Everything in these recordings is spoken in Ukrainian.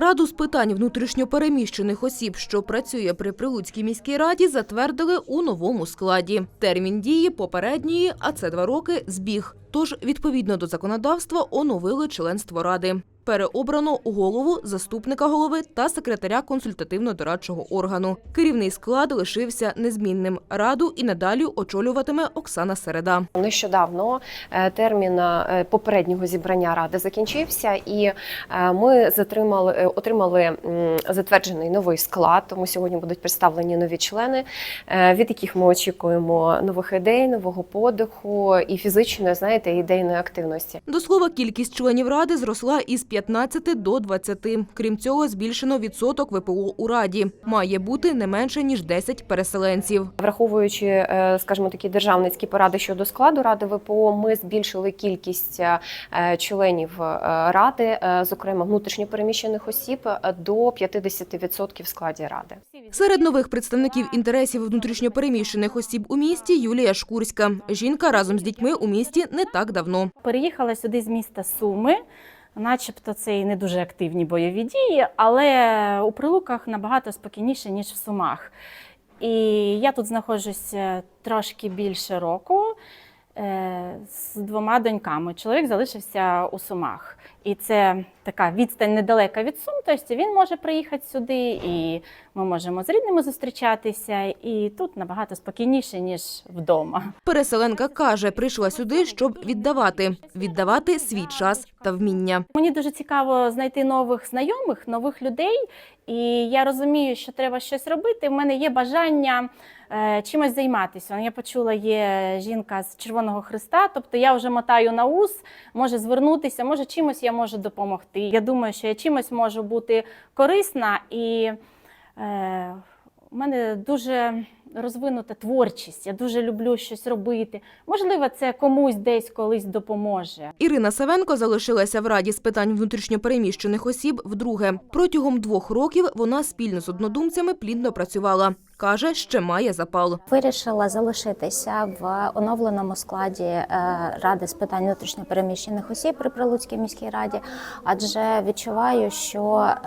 Раду з питань внутрішньопереміщених осіб, що працює при Прилуцькій міській раді, затвердили у новому складі. Термін дії попередньої, а це два роки, збіг. Тож, відповідно до законодавства, оновили членство ради. Переобрано голову, заступника голови та секретаря консультативно-дорадчого органу. Керівний склад лишився незмінним. Раду і надалі очолюватиме Оксана Середа. Нещодавно е, термін е, попереднього зібрання ради закінчився, і е, ми затримали отримали затверджений новий склад. Тому сьогодні будуть представлені нові члени, від яких ми очікуємо нових ідей, нового подиху і фізичної, знаєте, ідейної активності. До слова, кількість членів ради зросла із 15 до 20. Крім цього, збільшено відсоток ВПО у раді. Має бути не менше ніж 10 переселенців. Враховуючи, е, скажімо, такі державницькі поради щодо складу ради ВПО, ми збільшили кількість е, членів е, ради, зокрема внутрішньопереміщених осіб, до 50% в складі ради. Серед нових представників інтересів внутрішньопереміщених осіб у місті Юлія Шкурська. Жінка разом з дітьми у місті не так давно. Переїхала сюди з міста Суми. Начебто це і не дуже активні бойові дії, але у прилуках набагато спокійніше, ніж в Сумах. І я тут знаходжуся трошки більше року е, з двома доньками. Чоловік залишився у Сумах. І це така відстань недалека від Сум, тобто він може приїхати сюди, і ми можемо з рідними зустрічатися. І тут набагато спокійніше, ніж вдома. Переселенка каже, прийшла сюди, щоб віддавати, віддавати свій час та вміння. Мені дуже цікаво знайти нових знайомих, нових людей, і я розумію, що треба щось робити. У мене є бажання чимось займатися. Я почула, є жінка з Червоного Христа, тобто я вже мотаю на ус, може звернутися, може чимось я можу допомогти. Я думаю, що я чимось можу бути корисна, і е, у мене дуже розвинута творчість. Я дуже люблю щось робити. Можливо, це комусь десь колись допоможе. Ірина Савенко залишилася в Раді з питань внутрішньопереміщених осіб вдруге. Протягом двох років вона спільно з однодумцями плідно працювала. Каже, ще має запал. Вирішила залишитися в оновленому складі е, ради з питань внутрішньопереміщених осіб при Прилуцькій міській раді, адже відчуваю, що е,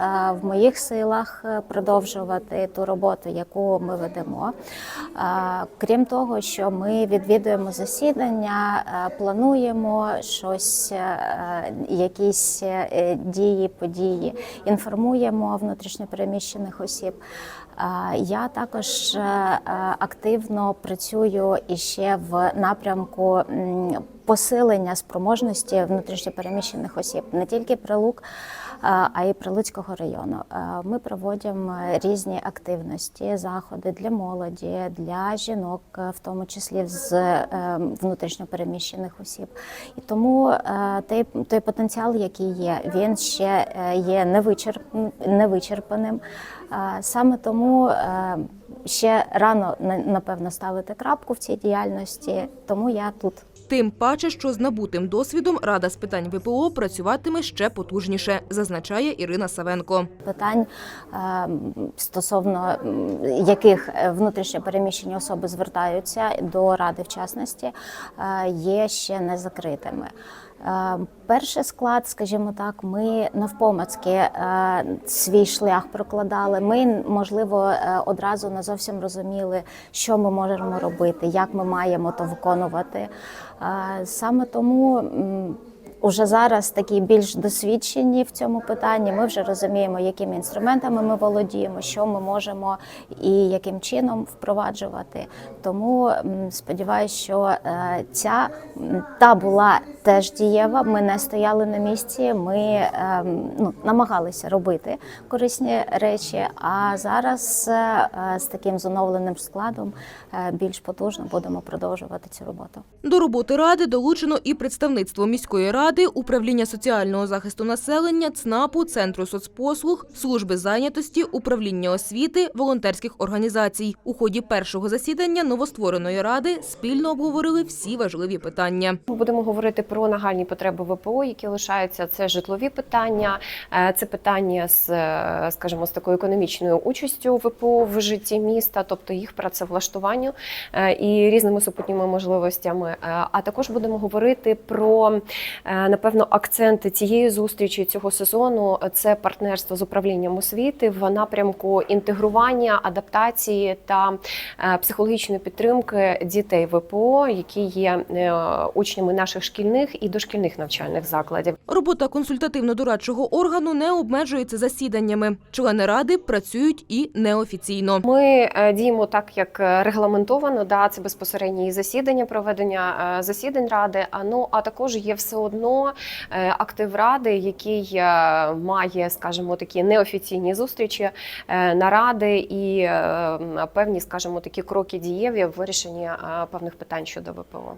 в моїх силах е, продовжувати ту роботу, яку ми ведемо. Крім того, що ми відвідуємо засідання, плануємо щось, якісь дії, події, інформуємо внутрішньопереміщених осіб. Я також е, е, активно працюю іще в напрямку посилення спроможності внутрішньопереміщених осіб, не тільки прилук, а й Прилуцького району. Ми проводимо різні активності, заходи для молоді, для жінок, е, в тому числі з е, внутрішньопереміщених осіб. І тому е, той, той потенціал, який є, він ще є невичерп- невичерпаним. Саме тому ще рано на- напевно ставити крапку в цій діяльності, тому я тут. Тим паче, що з набутим досвідом Рада з питань ВПО працюватиме ще потужніше, зазначає Ірина Савенко. Питань е, стосовно яких е, внутрішньо переміщені особи звертаються до ради в частності, е, є ще не закритими. Е, Перший склад, скажімо так, ми навпомацьки е, свій шлях прокладали. Ми, можливо, е, одразу не зовсім розуміли, що ми можемо робити, як ми маємо то виконувати. Саме тому. Уже зараз такі більш досвідчені в цьому питанні. Ми вже розуміємо, якими інструментами ми володіємо, що ми можемо і яким чином впроваджувати. Тому сподіваюся, що е, ця та була теж дієва. Ми не стояли на місці. Ми ем, ну, намагалися робити корисні речі. А зараз е, е, з таким зоновленим складом більш потужно будемо продовжувати цю роботу. До роботи ради долучено і представництво міської ради, управління соціального захисту населення, ЦНАПу, центру соцпослуг, служби зайнятості, управління освіти, волонтерських організацій. У ході першого засідання новоствореної ради спільно обговорили всі важливі питання. Ми будемо говорити про нагальні потреби ВПО, які лишаються. Це житлові питання, е, це питання з, е, скажімо, з такою економічною участю ВПО в житті міста, тобто їх працевлаштуванню е, і різними супутніми можливостями. А також будемо говорити про Напевно, акценти цієї зустрічі цього сезону це партнерство з управлінням освіти в напрямку інтегрування, адаптації та е, психологічної підтримки дітей ВПО, які є е, учнями наших шкільних і дошкільних навчальних закладів. Робота консультативно-дорадчого органу не обмежується засіданнями. Члени ради працюють і неофіційно. Ми е, діємо так, як регламентовано. Да, це безпосередні засідання, проведення засідань ради. А ну а також є все одно е, актив ради, який е, має, скажімо, такі неофіційні зустрічі, е, наради і певні, скажімо, такі кроки дієві в вирішенні певних питань щодо ВПО.